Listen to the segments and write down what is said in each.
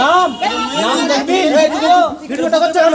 নাম নাম দেখবি। ভিডিওটা করছে কেন?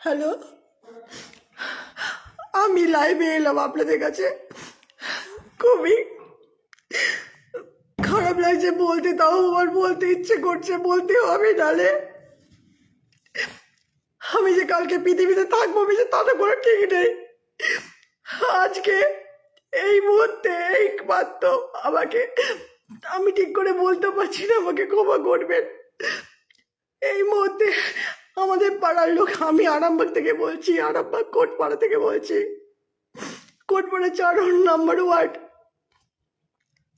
হ্যালো আমি লাইভে এলাম আপনাদের কাছে। খুবই খারাপ লাগছে বলতে, তাও আমার বলতে ইচ্ছে করছে বলতে হবে নালে। আমি যে কালকে পৃথিবীতে থাকব, আমি যে তাতে কোনো ঠিক নেই। আজকে এই মুহূর্তে এই মাত্র আমাকে, আমি ঠিক করে বলতে পারছি না, আমাকে ক্ষমা করবেন। এই মুহূর্তে আমাদের পাড়ার লোক, আমি আরামবাগ থেকে বলছি, আরামবাগ কোটপাড়া থেকে বলছি। কোটপাড়া চার নম্বর ওয়ার্ড।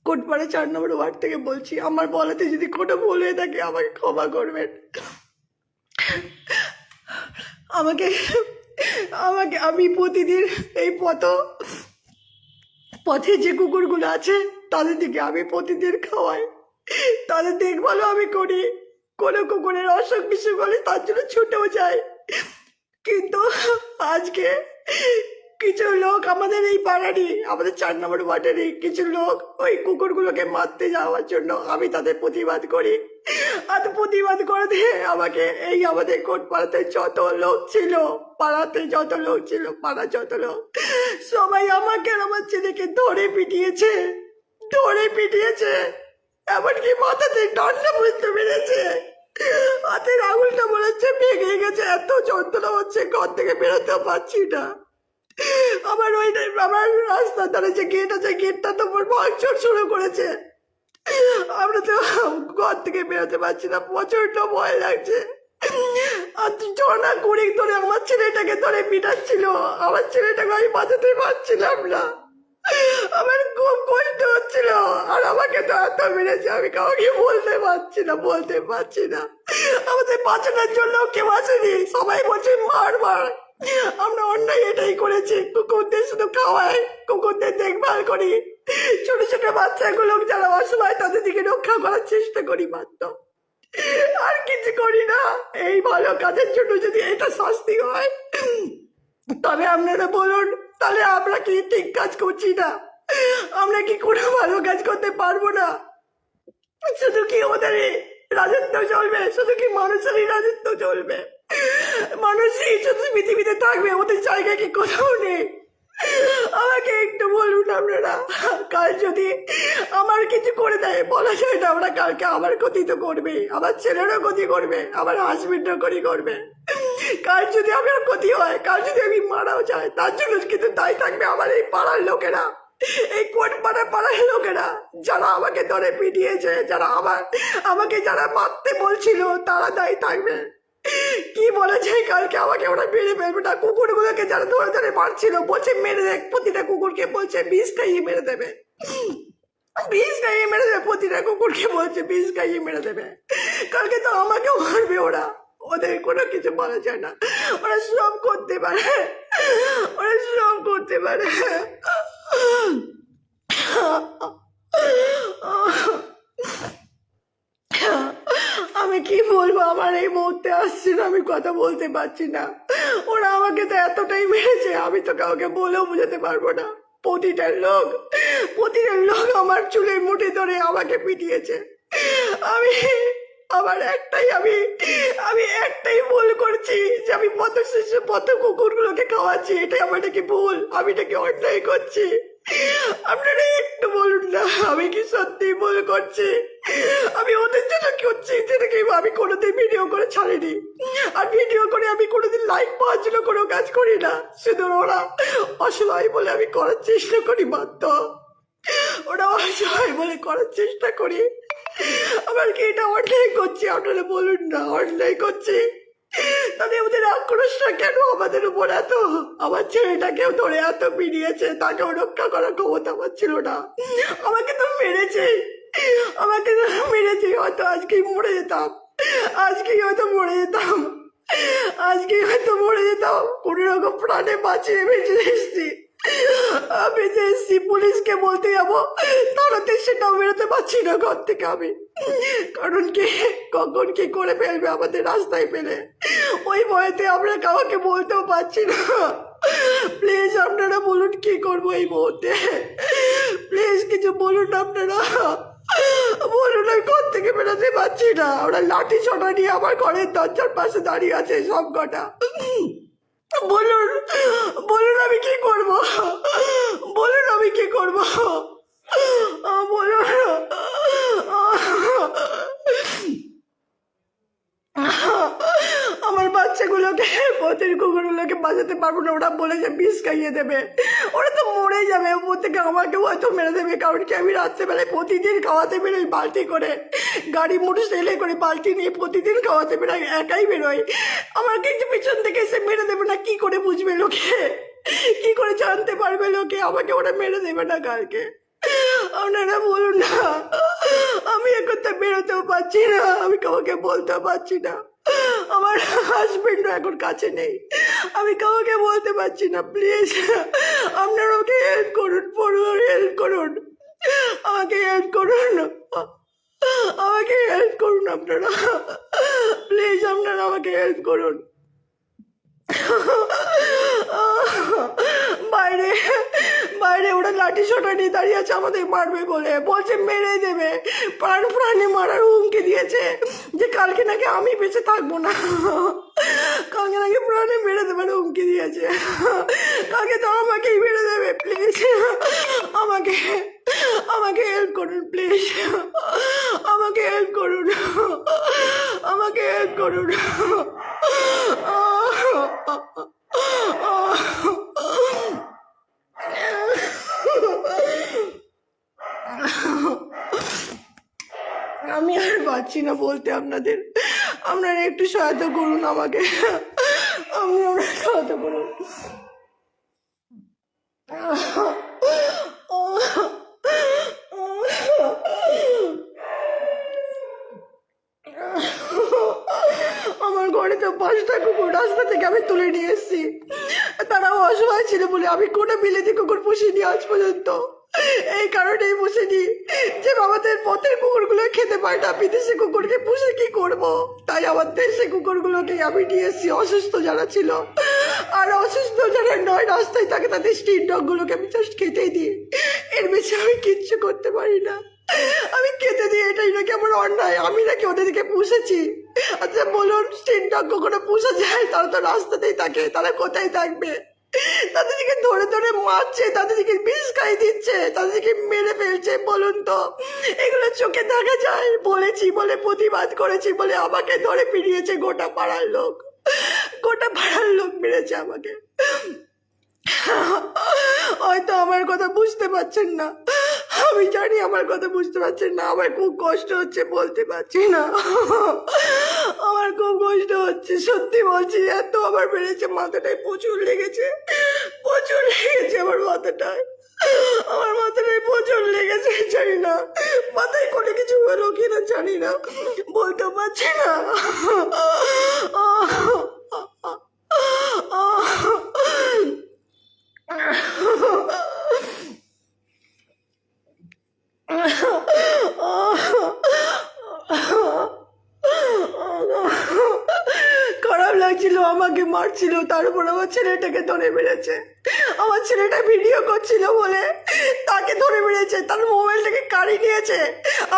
কোটপাড়া চার নম্বর ওয়ার্ড থেকে বলছি, আমার বলাতে যদি কোনো ভুল হয়ে থাকে আমাকে ক্ষমা করবেন। আমাকে আমাকে আমি প্রতিদিন এই পথ, পথে যে কুকুরগুলো আছে, তাদের দিকে আমি প্রতিদিন খাওয়াই। তাদের দেখভালও আমি করি। কোনো কুকুরের অসুখ বিসুখ হলে তার জন্য ছুটেও যায় কিন্তু আজকে কিছু লোক আমাদের এই পাড়ারই, আমাদের চার নম্বর ওয়ার্ডেরই কিছু লোক ওই কুকুরগুলোকে মারতে যাওয়ার জন্য আমি তাদের প্রতিবাদ করি। আর প্রতিবাদ করে দিয়ে আমাকে এই আমাদের কোট পাড়াতে যত লোক ছিল, পাড়াতে যত লোক ছিল, পাড়া যত লোক, সবাই আমাকে আমার ছেলেকে ধরে পিটিয়েছে ধরে পিটিয়েছে। এমনকি মাথাতে ডান্ডা বুঝতে পেরেছে। হাতের আঙুলটা মনে হচ্ছে ভেঙে গেছে, এত যন্ত্রণা হচ্ছে, ঘর থেকে বেরোতে পারছি না। আমার ওই আমার রাস্তার ধারে যে গেট আছে গেটটা তো ভাঙচুর শুরু করেছে। আমরা তো ঘর থেকে বেরোতে পারছি না প্রচণ্ড ভয় লাগছে। আর জনা ধরে আমার ছেলেটাকে ধরে পিটাচ্ছিল। আমার ছেলেটাকে আমি বাঁচাতে পারছিলাম না। আমার খুব কষ্ট হচ্ছিল, আর আমাকে তো এত মেরেছে, আমি কাউকে বলতে পারছি না, বলতে পারছি না। আমাদের বাঁচানোর জন্য কেউ আসেনি, সবাই বলছে মার মার। আমরা অন্যায় এটাই করেছি। কুকুরদের শুধু খাওয়াই, কুকুরদের দেখভাল করি। ছোট ছোট বাচ্চাগুলো যারা অসহায়, তাদের দিকে রক্ষা করার চেষ্টা করি মাত্র। আর কিছু করি না। এই ভালো কাজের জন্য যদি এটা শাস্তি হয়, তবে আপনারা বলুন, তাহলে আমরা কি ঠিক কাজ করছি না? আমরা কি কোনো ভালো কাজ করতে পারব না? শুধু কি ওদের রাজত্ব চলবে? শুধু কি মানুষেরই রাজত্ব চলবে? মানুষই শুধু পৃথিবীতে থাকবে ওদের জায়গা কি কোথাও নেই। আমাকে একটু বলুন আপনারা, কাল যদি আমার কিছু করে দেয়, বলা যায় না আমরা কালকে আমার ক্ষতি তো করবে, আমার ছেলেরও ক্ষতি করবে, আমার হাজবেন্ডও ক্ষতি করবে। কাল যদি আমার ক্ষতি হয়, কাল যদি আমি মারাও যায় তার জন্য কিন্তু দায়ী থাকবে আমার এই পাড়ার লোকেরা, এই কোট পাড়া পাড়ার লোকেরা, যারা আমাকে ধরে পিটিয়েছে, যারা আমার, আমাকে যারা মারতে বলছিল, তারা দায়ী থাকবে। কি বলেছে কালকে? আমাকে ওরা মেরে ফেলবে। না কুকুরগুলোকে যারা ধরে ধরে মারছিল, বলছে, মেরে দেখ, প্রতিটা কুকুরকে বলছে, বিষ খাইয়ে মেরে দেবে। বিষ খাইয়ে মেরে দেবে, প্রতিটা কুকুরকে বলছে, বিষ খাইয়ে মেরে দেবে। কালকে তো আমাকেও মারবে ওরা। ওদের কোনো কিছু বলা যায় না। ওরা সব করতে পারে। ওরা সব করতে পারে আমি কি বলব এই আসছে না, আমি কথা বলতে পারছি না। ওরা আমাকে তো এতটাই মেরেছে, আমি তো কাউকে বলেও বোঝাতে পারব না। প্রতিটা লোক প্রতিটা লোক আমার চুলের মুঠি ধরে আমাকে পিটিয়েছে। আমি, আমার একটাই, আমি আমি একটাই ভুল করছি যে আমি পথ শেষে পথ কুকুরগুলোকে খাওয়াচ্ছি, এটাই আমার নাকি ভুল, আমি নাকি অন্যায় করছি। আপনারা একটু বলুন না, আমি কি সত্যি ভুল করছি? আমি ওদের জন্য করছি, যেটাকে আমি কোনোদিন ভিডিও করে ছাড়িনি। আর ভিডিও করে আমি কোনোদিন লাইক পাওয়ার জন্য কোনো কাজ করি না। শুধু ওরা অসহায় বলে আমি করার চেষ্টা করি মাত্র। ওরা অসহায় বলে করার চেষ্টা করি। আবার কি এটা অন্যায় করছি? আপনারা বলুন না, অন্যায় করছি। তাদের ওদের আক্রোশটা কেন আমাদের উপর এত? আমার ছেলেটাকেও ধরে এত পিড়িয়েছে তাকেও রক্ষা করার ক্ষমতা আমার ছিল না। আমাকে তো মেরেছে। আমাকে তো মেরেছে, হয়তো আজকেই মরে যেতাম। আজকেই হয়তো মরে যেতাম। আজকে হয়তো মরে যেতাম। কোনো রকম প্রাণে বাঁচিয়ে বেঁচে এসছি। আহ, বেঁচে এসছি পুলিশকে বলতে যাব তাড়াতে সেটাও বেরোতে পারছি না ঘর থেকে আমি। কারণ কি কখন কি করে ফেলবে আমাদের রাস্তায় পেলে ওই ভয়েতে আমরা কাউকে বলতেও পারছি না। প্লিজ আপনারা বলুন কি করব এই মুহূর্তে। প্লিজ কিছু বলুন আপনারা। বলুন আমি ঘর থেকে বেরোতে পারছি না। ওরা লাঠি ছটা নিয়ে আমার ঘরের দরজার পাশে দাঁড়িয়ে আছে সব কটা। বলুন বলুন আমি কি করব? বলুন আমি কি করব? বলুন। আমার বাচ্চাগুলোকে পথের কুকুরগুলোকে বাঁচাতে পারব না, ওরা বলে যে বিষ খাইয়ে দেবে। ওরা তো মরে যাবে ওপর থেকে আমাকেও হয়তো মেরে দেবে, কারণ কি আমি রাত্রেবেলায় প্রতিদিন খাওয়াতে বেরোই বালতি করে। গাড়ি, মোটর সেলে করে বালতি নিয়ে প্রতিদিন খাওয়াতে বেরোয় একাই বেরোয় আমার কিন্তু পিছন থেকে এসে মেরে দেবে না? কি করে বুঝবে লোকে? কি করে জানতে পারবে লোকে? আমাকে ওরা মেরে দেবে না কালকে। আপনারা বলুন না আমি একথা বেরোতেও পারছি না, আমি কাউকে বলতে পারছি না। আমার হাজবেন্ডও এখন কাছে নেই। আমি কাউকে বলতে পারছি না প্লিজ আপনারা ওকে হেল্প করুন পড়ুন হেল্প করুন। আমাকে হেল্প করুন। আমাকে হেল্প করুন আপনারা। প্লিজ আপনারা আমাকে হেল্প করুন। বাইরে বাইরে ওরা লাঠি সোটা নিয়ে দাঁড়িয়ে আছে আমাদের মারবে বলে। বলছে, মেরে দেবে। প্রাণ প্রাণে মারার হুমকি দিয়েছে যে কালকে নাকি আমি বেঁচে থাকব না। কালকে নাকি প্রাণে মেরে দেবার হুমকি দিয়েছে। কালকে তো আমাকেই মেরে দেবে প্লিজ আমাকে আমাকে হেল্প করুন প্লিজ আমাকে হেল্প করুন। আমাকে হেল্প করুন। আমি আর পাচ্ছি না বলতে আপনাদের। আপনারা একটু সহায়তা করুন আমাকে। আপনি আমরা সহায়তা করুন। আমার ঘরে তো পাঁচটা কুকুর রাস্তা থেকে আমি তুলে নিয়ে এসেছি। তারাও অসহায় ছিল বলে আমি কোনো বিলেতি কুকুর পুষিনি আজ পর্যন্ত এই কারণেই পুষিনি যে আমাদের পথের কুকুরগুলো খেতে পায় না, বিদেশি কুকুরকে পুষে কি করব? তাই আমার দেশি কুকুরগুলোকে আমি নিয়ে এসেছি অসুস্থ যারা ছিল। আর অসুস্থ যারা নয়, রাস্তায় থাকে তাদের স্ট্রিট ডগগুলোকে আমি জাস্ট খেতেই দিই। এর বেশি আমি কিচ্ছু করতে পারি না। আমি খেতে দিই, এটাই নাকি আমার অন্যায়, আমি নাকি ওদেরকে পুষেছি। আচ্ছা বলুন স্ট্রিট ডগ কখনো পুষে যায়? তারা তো রাস্তাতেই থাকে, তারা কোথায় থাকবে? তাদেরকে ধরে ধরে মারছে, তাদেরকে বিষ খাই দিচ্ছে, তাদেরকে মেরে ফেলছে, বলুন তো। এগুলো চোখে দেখা যায়। বলেছি বলে প্রতিবাদ করেছি বলে আমাকে ধরে ফিরিয়েছে গোটা পাড়ার লোক। গোটা পাড়ার লোক মেরেছে আমাকে। হয়তো আমার কথা বুঝতে পারছেন না। আমি জানি আমার কথা বুঝতে পারছেন না। আমার খুব কষ্ট হচ্ছে, বলতে পারছি না। আমার খুব কষ্ট হচ্ছে, সত্যি বলছি। এত আমার বেড়েছে, মাথাটায় প্রচুর লেগেছে প্রচুর লেগেছে আমার মাথাটায়। আমার মাথাটায় প্রচুর লেগেছে, জানি না। মাথায় কোনো কিছু হলো কিনা জানি না, বলতে পারছি না। আমাকে মারছিল তার উপর আমার ছেলেটাকে ধরে মেরেছে। আমার ছেলেটা ভিডিও করছিল বলে তাকে ধরে মেরেছে, তার মোবাইলটাকে কাড়ি নিয়েছে,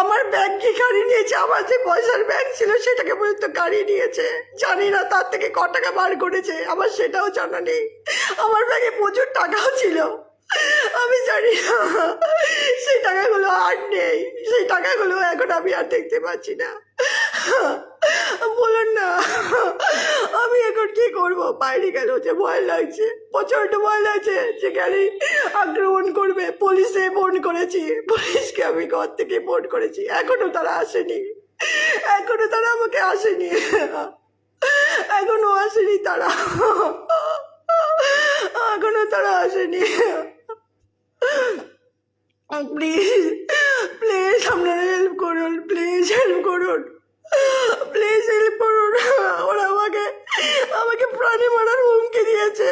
আমার ব্যাগকে কাড়ি নিয়েছে, আমার যে পয়সার ব্যাগ ছিল সেটাকে পর্যন্ত কাড়ি নিয়েছে। জানি না তার থেকে ক টাকা বার করেছে, আমার সেটাও জানা নেই। আমার ব্যাগে প্রচুর টাকাও ছিল। আমি জানি না, সেই টাকাগুলো আর নেই, সেই টাকাগুলো এখন আমি আর দেখতে পাচ্ছি না। বলুন না, আমি এখন কি করব? বাইরে গেল যে ভয় লাগছে প্রচণ্ড ভয় লাগছে। যেখানে আক্রমণ করবে, পুলিশে ফোন করেছি। পুলিশকে আমি ঘর থেকে ফোন করেছি। এখনও তারা আসেনি। এখনও তারা আমাকে আসেনি। এখনও আসেনি তারা। এখনও তারা আসেনি। প্লিজ প্লিজ, আপনারা হেল্প করুন, প্লিজ হেল্প করুন। প্লিজ হেল্প করুন ওরা আমাকে আমাকে প্রাণী মারার হুমকি দিয়েছে।